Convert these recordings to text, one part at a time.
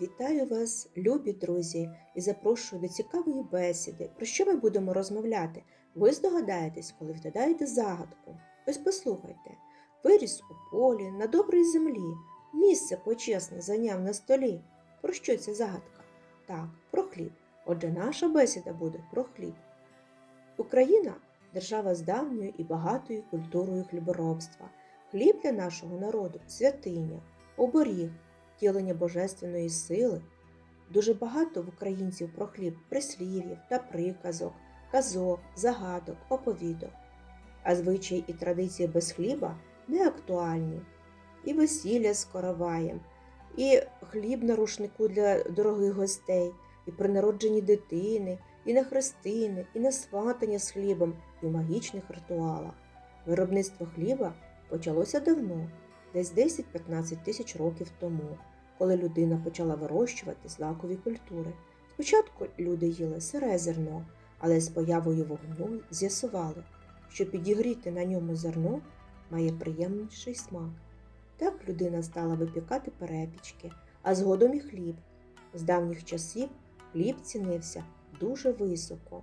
Вітаю вас, любі друзі, і запрошую до цікавої бесіди. Про що ми будемо розмовляти? Ви здогадаєтесь, коли вгадаєте загадку. Ось послухайте. Виріс у полі, на добрій землі, місце почесне зайняв на столі. Про що ця загадка? Так, про хліб. Отже, наша бесіда буде про хліб. Україна держава з давньою і багатою культурою хліборобства. Хліб для нашого народу святиня, оберіг, втілення божественної сили. Дуже багато в українців про хліб прислів'їв та приказок, казок, загадок, оповідок. А звичаї і традиції без хліба не актуальні. І весілля з короваєм, і хліб на рушнику для дорогих гостей, і при народженні дитини, і на хрестини, і на сватання з хлібом, і в магічних ритуалах. Виробництво хліба почалося давно, десь 10-15 тисяч років тому, коли людина почала вирощувати злакові культури. Спочатку люди їли сире зерно, але з появою вогню з'ясували, що підігріти на ньому зерно має приємніший смак. Так людина стала випікати перепічки, а згодом і хліб. З давніх часів хліб цінився дуже високо.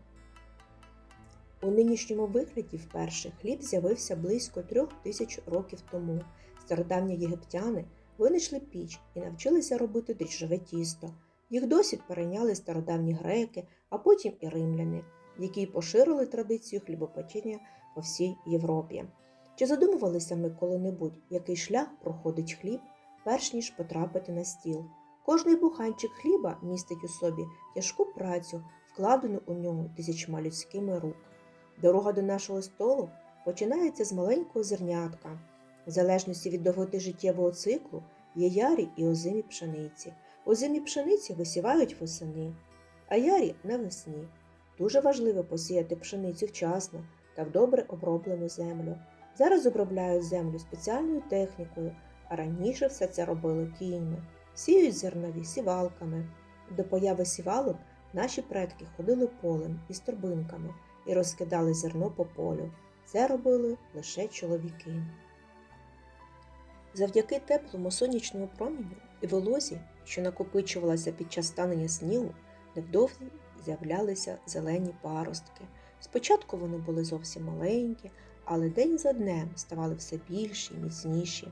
У нинішньому вигляді вперше хліб з'явився близько трьох тисяч років тому. Стародавні єгиптяни винайшли піч і навчилися робити дріжджове тісто. Їх досвід перейняли стародавні греки, а потім і римляни, які поширили традицію хлібопечення по всій Європі. Чи задумувалися ми коли-небудь, який шлях проходить хліб, перш ніж потрапити на стіл? Кожний буханчик хліба містить у собі тяжку працю, вкладену у нього тисячма людськими рук. Дорога до нашого столу починається з маленького зернятка. В залежності від довготи життєвого циклу є ярі і озимі пшениці. Озимі пшениці висівають восени, а ярі навесні. Дуже важливо посіяти пшеницю вчасно та в добре оброблену землю. Зараз обробляють землю спеціальною технікою, а раніше все це робили кіньми. Сіють зернові сівалками. До появи сівалок наші предки ходили полем із торбинками і розкидали зерно по полю. Це робили лише чоловіки. Завдяки теплому сонячному промінню і волозі, що накопичувалася під час станення снігу, невдовзі з'являлися зелені паростки. Спочатку вони були зовсім маленькі, але день за днем ставали все більші і міцніші.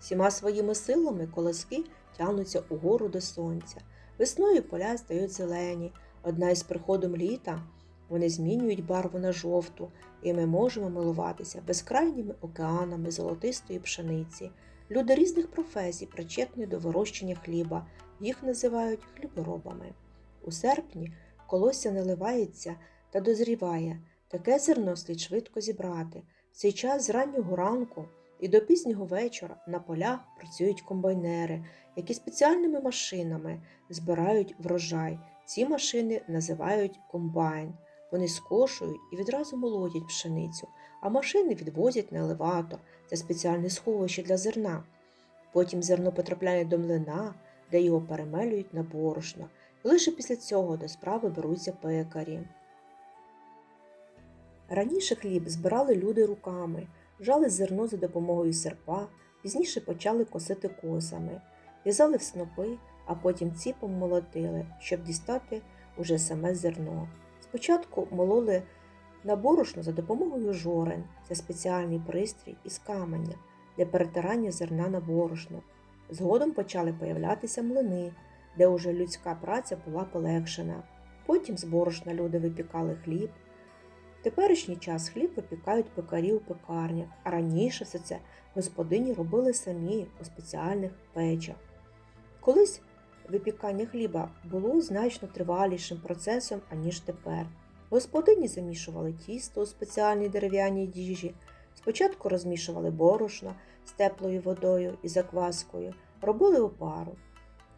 Всіма своїми силами колоски тягнуться угору до сонця. Весною поля стають зелені, одна із приходом літа вони змінюють барву на жовту, і ми можемо милуватися безкрайніми океанами золотистої пшениці. Люди різних професій причетні до вирощення хліба, їх називають хліборобами. У серпні колосся наливається та дозріває. Таке зерно слід швидко зібрати. В цей час з раннього ранку і до пізнього вечора на полях працюють комбайнери, які спеціальними машинами збирають врожай. Ці машини називають комбайн. Вони скошують і відразу молотять пшеницю, а машини відвозять на елеватор це спеціальне сховище для зерна. Потім зерно потрапляє до млина, де його перемелюють на борошно, і лише після цього до справи беруться пекарі. Раніше хліб збирали люди руками, жали зерно за допомогою серпа, пізніше почали косити косами, в'язали в снопи, а потім ціпом молотили, щоб дістати уже саме зерно. Спочатку мололи на борошно за допомогою жорен. Це спеціальний пристрій із каменя для перетирання зерна на борошно. Згодом почали появлятися млини, де уже людська праця була полегшена. Потім з борошна люди випікали хліб. В теперішній час хліб випікають пекарі у пекарнях, а раніше все це господині робили самі у спеціальних печах. Колись випікання хліба було значно тривалішим процесом, аніж тепер. Господині замішували тісто у спеціальній дерев'яній діжі. Спочатку розмішували борошно з теплою водою і закваскою, робили опару.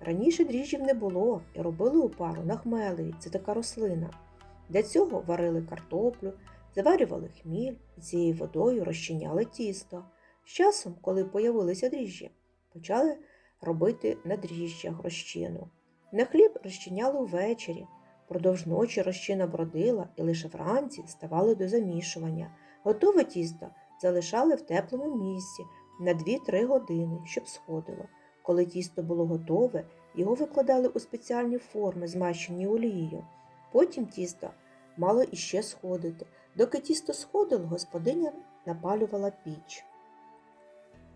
Раніше дріжджів не було і робили опару на хмелеві, це така рослина. Для цього варили картоплю, заварювали хміль і цією водою розчиняли тісто. З часом, коли появилися дріжджі, почали робити на розчину. На хліб розчиняли ввечері. Продовж ночі розчина бродила і лише вранці ставали до замішування. Готове тісто залишали в теплому місці на 2-3 години, щоб сходило. Коли тісто було готове, Його викладали у спеціальні форми, змащені олією. Потім тісто мало іще сходити. Доки тісто сходило, господиня напалювала піч.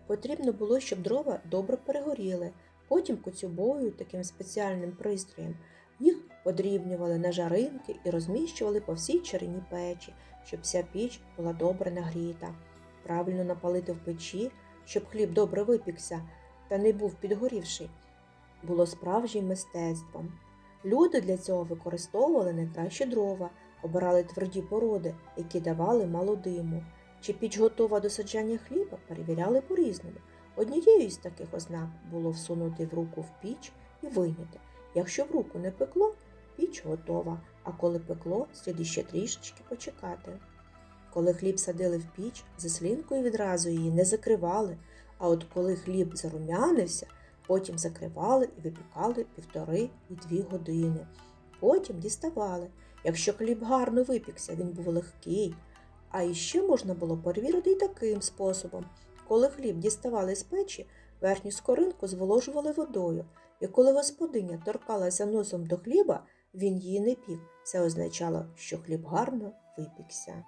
Потрібно було, щоб дрова добре перегоріли. Потім коцюбою, таким спеціальним пристроєм, їх подрібнювали на жаринки і розміщували по всій чарині печі, щоб вся піч була добре нагріта. Правильно напалити в печі, щоб хліб добре випікся та не був підгорівший, було справжнім мистецтвом. Люди для цього використовували найкращі дрова, обирали тверді породи, які давали мало диму. Чи піч готова до саджання хліба, перевіряли по-різному. Однією з таких ознак було всунути в руку в піч і вийняти. Якщо в руку не пекло, піч готова, а коли пекло, слід іще трішечки почекати. Коли хліб садили в піч, заслінкою відразу її не закривали, а от коли хліб зарум'янився, потім закривали і випікали півтори і дві години. Потім діставали. Якщо хліб гарно випікся, він був легкий. А іще можна було перевірити і таким способом. Коли хліб діставали з печі, верхню скоринку зволожували водою, і коли господиня торкалася носом до хліба, він її не пік. Це означало, що хліб гарно випікся.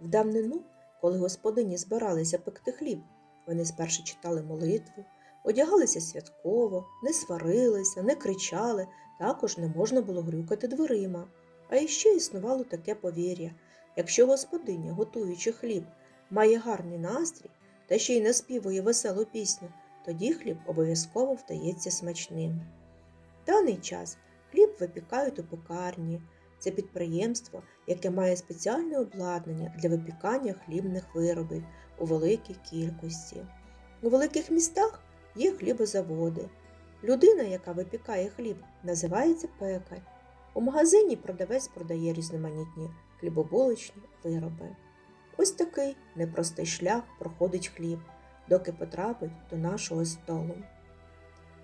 В давнину, коли господині збиралися пекти хліб, вони спершу читали молитву, одягалися святково, не сварилися, не кричали, також не можна було грюкати дверима. А іще існувало таке повір'я. Якщо господиня, готуючи хліб, має гарний настрій та ще й наспівує веселу пісню, тоді хліб обов'язково вдається смачним. В даний час хліб випікають у пекарні. Це підприємство, яке має спеціальне обладнання для випікання хлібних виробів у великій кількості. У великих містах є хлібозаводи. Людина, яка випікає хліб, називається пекар. У магазині продавець продає різноманітні хлібобулочні вироби. Ось такий непростий шлях проходить хліб, доки потрапить до нашого столу.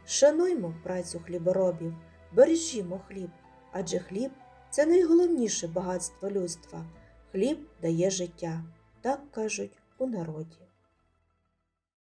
Шануймо працю хліборобів, бережімо хліб, адже хліб це найголовніше багатство людства. Хліб дає життя, так кажуть у народі.